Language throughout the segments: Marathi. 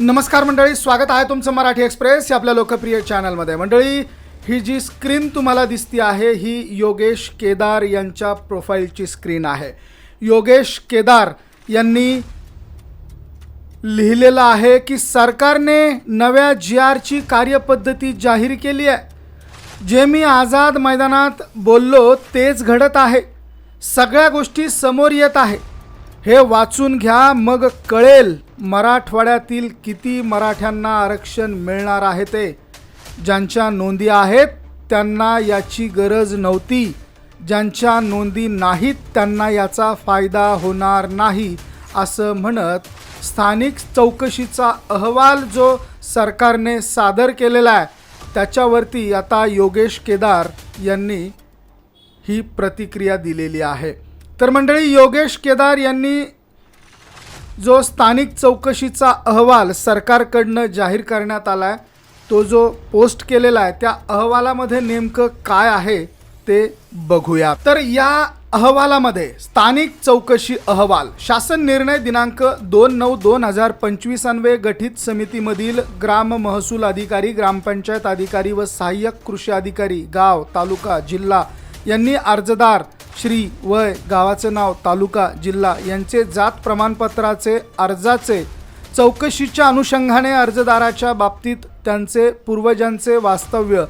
नमस्कार मंडळी स्वागत आहे तुमचं मराठी एक्सप्रेस या आपल्या लोकप्रिय चॅनलमध्ये. मंडळी ही जी स्क्रीन तुम्हाला दिसती आहे ही योगेश केदार यांच्या प्रोफाईलची स्क्रीन आहे. योगेश केदार यांनी लिहिलेलं आहे की सरकारने नव्या जी आरची कार्यपद्धती जाहीर केली आहे. जे मी आझाद मैदानात बोललो तेच घडत आहे. सगळ्या गोष्टी समोर येत आहे. हे वाचून घ्या मग कळेल मराठवाड्यातील किती मराठ्यांना आरक्षण मिळणार आहे ते. ज्यांच्या नोंदी आहेत त्यांना याची गरज नव्हती. ज्यांच्या नोंदी नाहीत त्यांना याचा फायदा होणार नाही असं म्हणत स्थानिक चौकशीचा अहवाल जो सरकारने सादर केलेला आहे त्याच्यावरती आता योगेश केदार यांनी ही प्रतिक्रिया दिलेली आहे. तर मंडळी योगेश केदार यांनी जो स्थानिक चौकशीचा अहवाल सरकारकडनं जाहीर करण्यात आला आहे तो जो पोस्ट केलेला आहे त्या अहवालामध्ये नेमकं काय आहे ते बघूया. तर या अहवालामध्ये स्थानिक चौकशी अहवाल शासन निर्णय दिनांक दोन नऊ दोन हजार पंचवीस अन्वये गठीत समितीमधील ग्राम महसूल अधिकारी ग्रामपंचायत अधिकारी व सहाय्यक कृषी अधिकारी गाव तालुका जिल्हा यांनी अर्जदार श्री वय गावाचं नाव तालुका जिल्हा यांचे जात प्रमाणपत्राचे अर्जाचे चौकशीच्या अनुषंगाने अर्जदाराच्या बाबतीत त्यांचे पूर्वजांचे वास्तव्य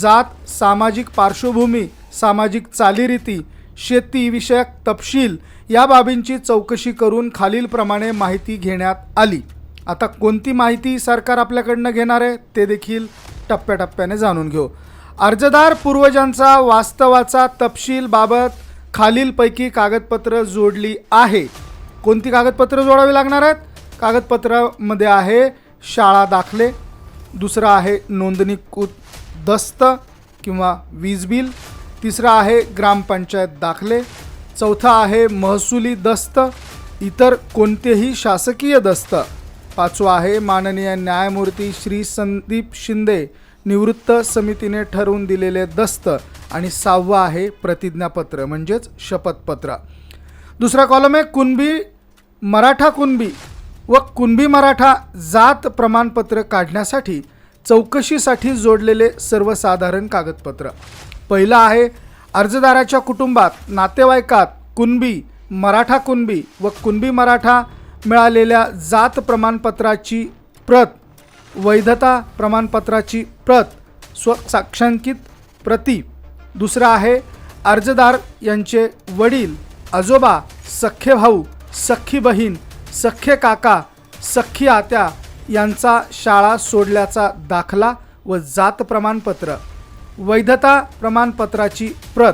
जात सामाजिक पार्श्वभूमी सामाजिक चालीरीती शेतीविषयक तपशील या बाबींची चौकशी करून खालीलप्रमाणे माहिती घेण्यात आली. आता कोणती माहिती सरकार आपल्याकडनं घेणार आहे ते देखील टप्प्याटप्प्याने जाणून घेऊ. अर्जदार पूर्वजांचा वास्तवाचा तपशील बाबत खालीलपैकी कागदपत्र जोडली आहे. कोणती कागदपत्र जोडावी लागणार आहेत? कागदपत्रामध्ये आहे शाळा दाखले दुसरं आहे नोंदणीकृत दस्त किंवा वीज बिल तिसरं आहे ग्रामपंचायत दाखले चौथा आहे महसुली दस्त इतर कोणतेही शासकीय दस्त. पाचवा आहे माननीय न्यायमूर्ती श्री संदीप शिंदे निवृत्त समितीने ठरवून दिलेले दस्त आणि सहावं आहे प्रतिज्ञापत्र म्हणजेच शपथपत्र. दुसरा कॉलम आहे कुणबी मराठा कुणबी व कुणबी मराठा जात प्रमाणपत्र काढण्यासाठी चौकशीसाठी जोडलेले सर्वसाधारण कागदपत्र. पहिलं आहे अर्जदाराच्या कुटुंबात नातेवाईकात कुणबी मराठा कुणबी व कुणबी मराठा मिळालेल्या जात प्रमाणपत्राची प्रत वैधता प्रमाणपत्राची प्रत स्वसाक्षांकित प्रती. दुसरं आहे अर्जदार यांचे वडील आजोबा सख्खे भाऊ सख्खी बहीण सख्खे काका सख्खी आत्या यांचा शाळा सोडल्याचा दाखला व जात प्रमाणपत्र. वैधता प्रमाणपत्राची प्रत.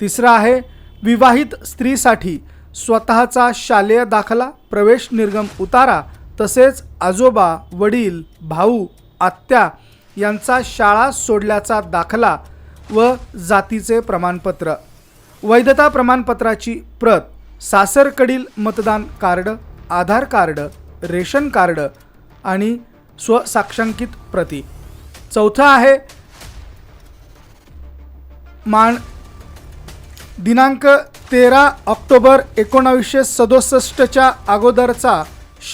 तिसरं आहे विवाहित स्त्रीसाठी स्वतःचा शालेय दाखला प्रवेश निर्गम उतारा तसेच आजोबा वडील भाऊ आत्या यांचा शाळा सोडल्याचा दाखला व जातीचे प्रमाणपत्र. वैधता प्रमाणपत्राची प्रत सासरकडील मतदान card Aadhaar card ration card आणि स्वसाक्षांकित प्रती. चौथं आहे मान दिनांक तेरा ऑक्टोबर एकोणावीसशे सदुसष्टच्या अगोदरचा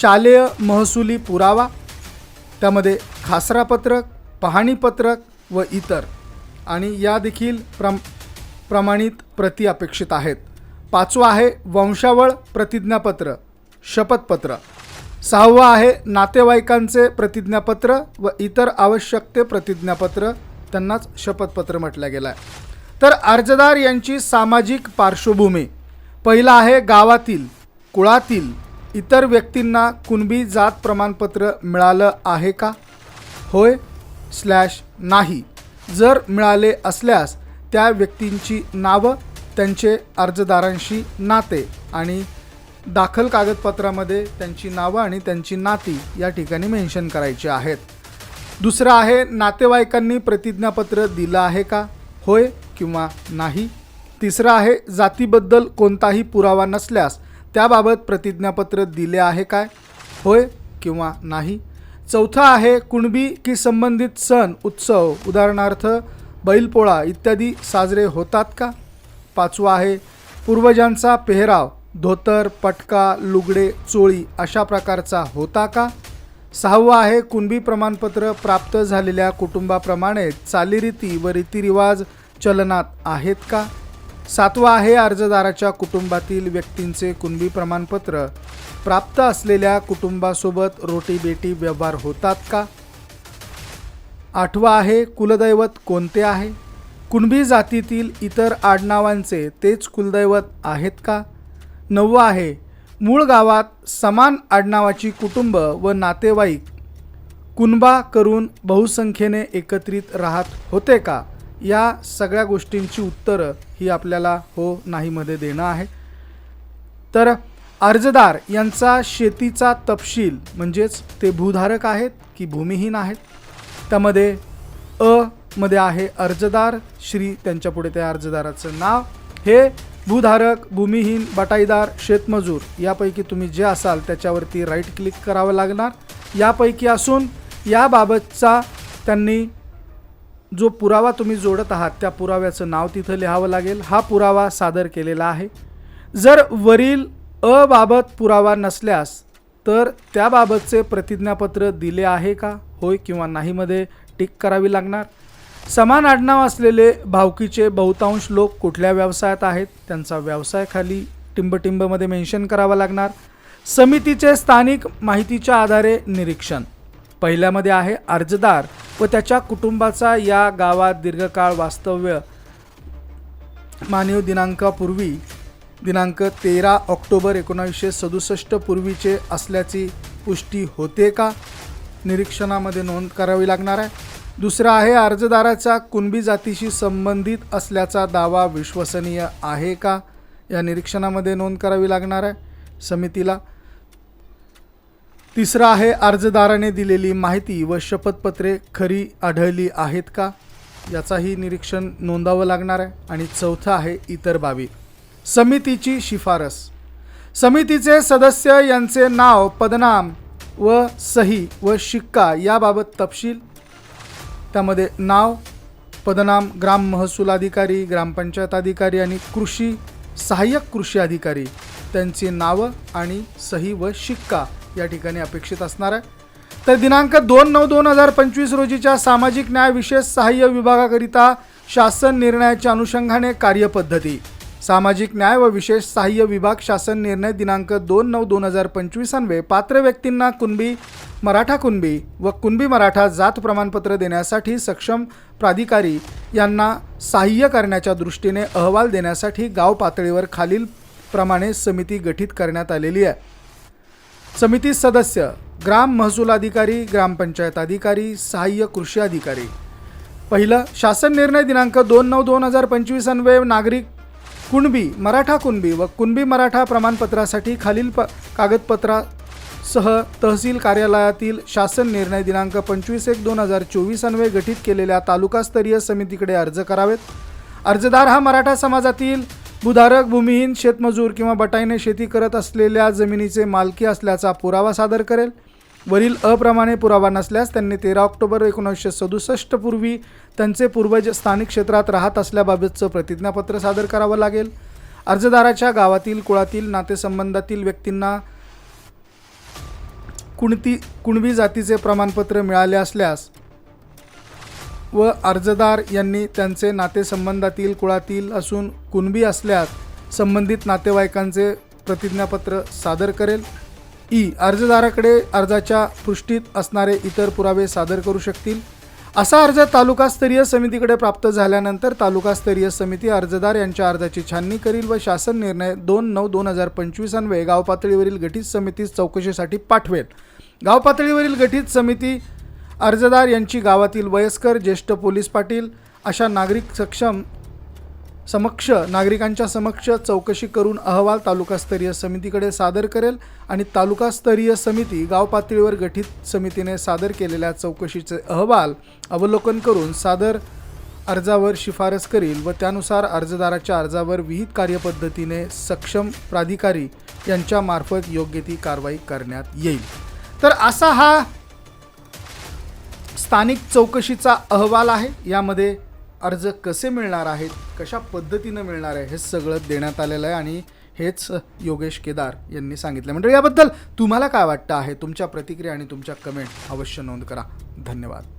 शालेय महसुली पुरावा. त्यामध्ये खासरापत्रक पाहणीपत्रक व इतर आणि या देखील प्रम प्रमाणित प्रती अपेक्षित आहेत. पाचवा आहे वंशावळ प्रतिज्ञापत्र शपथपत्र. सहावं आहे नातेवाईकांचे प्रतिज्ञापत्र व इतर आवश्यक ते प्रतिज्ञापत्र त्यांनाच शपथपत्र म्हटलं गेलं आहे तर अर्जदार यांची सामाजिक पार्श्वभूमी. पहिला आहे गावातील कुळातील इतर व्यक्तींना कुणबी जात प्रमाणपत्र मिळालं आहे का? होय स्लॅश नाही. जर मिळाले असल्यास त्या व्यक्तींची नावं त्यांचे अर्जदारांशी नाते आणि दाखल कागदपत्रामध्ये त्यांची नावं आणि त्यांची नाती या ठिकाणी मेन्शन करायची आहेत. दुसरं आहे नातेवाईकांनी प्रतिज्ञापत्र दिलं आहे का? होय किंवा नाही? तिसरं आहे जातीबद्दल कोणताही पुरावा नसल्यास त्याबाबत प्रतिज्ञापत्र दिले आहे काय? होय किंवा नाही? चौथा आहे कुणबी की संबंधित सण उत्सव. उदाहरणार्थ बैलपोळा इत्यादी साजरे होतात का? पाचवा आहे पूर्वजांचा पेहराव धोतर पटका लुगडे चोळी अशा प्रकारचा होता का? सहावं आहे कुणबी प्रमाणपत्र प्राप्त झालेल्या कुटुंबाप्रमाणे चालीरीती व रीतिरिवाज चलनात आहेत का? सातवा आहे अर्जदाराच्या कुटुंबातील व्यक्तींचे कुणबी प्रमाणपत्र. प्राप्त असलेल्या कुटुंबासोबत रोटीबेटी व्यवहार होतात का? आठवा आहे कुलदैवत कोणते आहे? कुणबी जातीतील इतर आडनावांचे तेच कुलदैवत आहेत का? नववा आहे मूळ गावात समान आडनावाची कुटुंब व नातेवाईक. कुणबा करून बहुसंख्येने एकत्रित राहत होते का? या सगळ्या गोष्टींची उत्तरं ही आपल्याला हो नाहीमध्ये देणं आहे. तर अर्जदार यांचा शेतीचा तपशील म्हणजेच ते भूधारक आहेत की भूमिहीन आहेत? त्यामध्ये अ मध्ये आहे अर्जदार श्री त्यांच्यापुढे त्या अर्जदाराचं नाव. हे भूधारक भूमिहीन बटाईदार शेतमजूर यापैकी तुम्ही जे असाल त्याच्यावरती राईट क्लिक करावं लागणार. यापैकी असून याबाबतचा त्यांनी जो पुरावा तुम्ही जोडत आहात त्या पुराव्याचं नाव तिथं लिहावं लागेल. हा पुरावा सादर केलेला आहे. जर वरील अ बाबत पुरावा नसल्यास तर त्याबाबतचे प्रतिज्ञापत्र दिले आहे का? होय किंवा नाहीमध्ये टिक करावी लागणार. समान आडनाव असलेले भावकीचे बहुतांश लोक कुठल्या व्यवसायात आहेत? त्यांचा व्यवसाय खाली टिंबटिंबमध्ये मेन्शन करावा लागणार. समितीचे स्थानिक माहितीच्या आधारे निरीक्षण. पहिल्यामध्ये आहे अर्जदार व त्याच्या कुटुंबाचा या गावात दीर्घकाळ वास्तव्य. मानव दिनांकापूर्वी दिनांक तेरा ऑक्टोबर एकोणावीसशे सदुसष्ट पूर्वीचे असल्याची पुष्टी होते का? निरीक्षणामध्ये नोंद करावी लागणार आहे. दुसरं आहे अर्जदाराचा कुणबी जातीशी संबंधित असल्याचा दावा विश्वसनीय आहे का? या निरीक्षणामध्ये नोंद करावी लागणार आहे. समितीला तिसरा आहे अर्जदाराने दिलेली माहिती व शपथपत्रे खरी आढळली आहेत का? याचाही निरीक्षण नोंदावं लागणार आहे. आणि चौथं आहे इतर बाबी. समितीची शिफारस. समितीचे सदस्य यांचे नाव पदनाम व सही व शिक्का याबाबत तपशील. त्यामध्ये नाव पदनाम ग्राम महसूल अधिकारी ग्रामपंचायत अधिकारी आणि कृषी सहाय्यक कृषी अधिकारी. त्यांची नावं आणि सही व शिक्का या ठिकाणी अपेक्षित असणार आहे. तर दिनांक दोन नऊ दोन हजार पंचवीस रोजीच्या सामाजिक न्याय विशेष सहाय्य विभागाकरिता शासन निर्णयाच्या अनुषंगाने कार्यपद्धती. सामाजिक न्याय व विशेष सहाय्य विभाग शासन निर्णय दिनांक दोन नऊ दोन हजार पंचवीसान्वे पात्र व्यक्तींना कुणबी मराठा कुणबी व कुणबी मराठा जात प्रमाणपत्र देण्यासाठी सक्षम प्राधिकारी यांना सहाय्य करण्याच्या दृष्टीने अहवाल देण्यासाठी गाव पातळीवर खालील प्रमाणे समिती गठीत करण्यात आलेली आहे. समिती सदस्य ग्राम महसूल अधिकारी ग्रामपंचायत अधिकारी सहाय्य कृषी अधिकारी. पहिलं शासन निर्णय दिनांक दोन नऊ दोन हजार पंचवीस अन्वये नागरिक कुणबी मराठा कुणबी व कुणबी मराठा प्रमाणपत्रासाठी खालील प कागदपत्रासह तहसील कार्यालयातील शासन निर्णय दिनांक पंचवीस एक दोन हजार चोवीस अन्वये गठीत केलेल्या तालुकास्तरीय समितीकडे अर्ज करावेत. अर्जदार हा मराठा समाजातील भूधारक भूमिहीन शेतमजूर किंवा बटाईने शेती करत असलेल्या जमिनीचे मालकी असल्याचा पुरावा सादर करेल. वरील अप्रमाणे पुरावा नसल्यास त्यांनी तेरा ऑक्टोबर एकोणीसशे सदुसष्ट पूर्वी त्यांचे पूर्वज स्थानिक क्षेत्रात राहत असल्याबाबतचं प्रतिज्ञापत्र सादर करावं लागेल. अर्जदाराच्या गावातील कुळातील नातेसंबंधातील व्यक्तींना कुणती कुणबी जातीचे प्रमाणपत्र मिळाले असल्यास व अर्जदार यांनी त्यांचे नातेसंबंधातील कुळातील असून कुणबी असल्यास संबंधित नातेवाईकांचे प्रतिज्ञापत्र सादर करेल. ई. अर्जदाराकडे अर्जाच्या पृष्ठीत असणारे इतर पुरावे सादर करू शकतील. असा अर्ज तालुकास्तरीय समितीकडे प्राप्त झाल्यानंतर तालुकास्तरीय समिती अर्जदार यांच्या अर्जाची छाननी करील व शासन निर्णय दोन नऊ दोन हजार पंचवीस अन्वये गाव पातळीवरील गठीत समितीस चौकशीसाठी पाठवेल. गाव पातळीवरील गठीत समिती अर्जदार यांची गावातील वयस्कर ज्येष्ठ पोलीस पाटील अशा नागरिक सक्षम समक्ष नागरिकांच्या समक्ष चौकशी करून अहवाल तालुकास्तरीय समितीकडे सादर करेल आणि तालुकास्तरीय समिती गाव पातळीवर गठीत समितीने सादर केलेल्या चौकशीचे अहवाल अवलोकन करून सादर अर्जावर शिफारस करील व त्यानुसार अर्जदाराच्या अर्जावर विहित कार्यपद्धतीने सक्षम प्राधिकारी यांच्यामार्फत योग्य ती कारवाई करण्यात येईल. तर असा हा स्थानिक चौकशीचा अहवाल आहे. यामध्ये अर्ज कसे मिळणार आहेत कशा पद्धतीनं मिळणार आहे हे सगळं देण्यात आलेलं आहे आणि हेच योगेश केदार यांनी सांगितलं. म्हणजे याबद्दल तुम्हाला काय वाटतं आहे? तुमच्या प्रतिक्रिया आणि तुमच्या कमेंट अवश्य नोंद करा. धन्यवाद.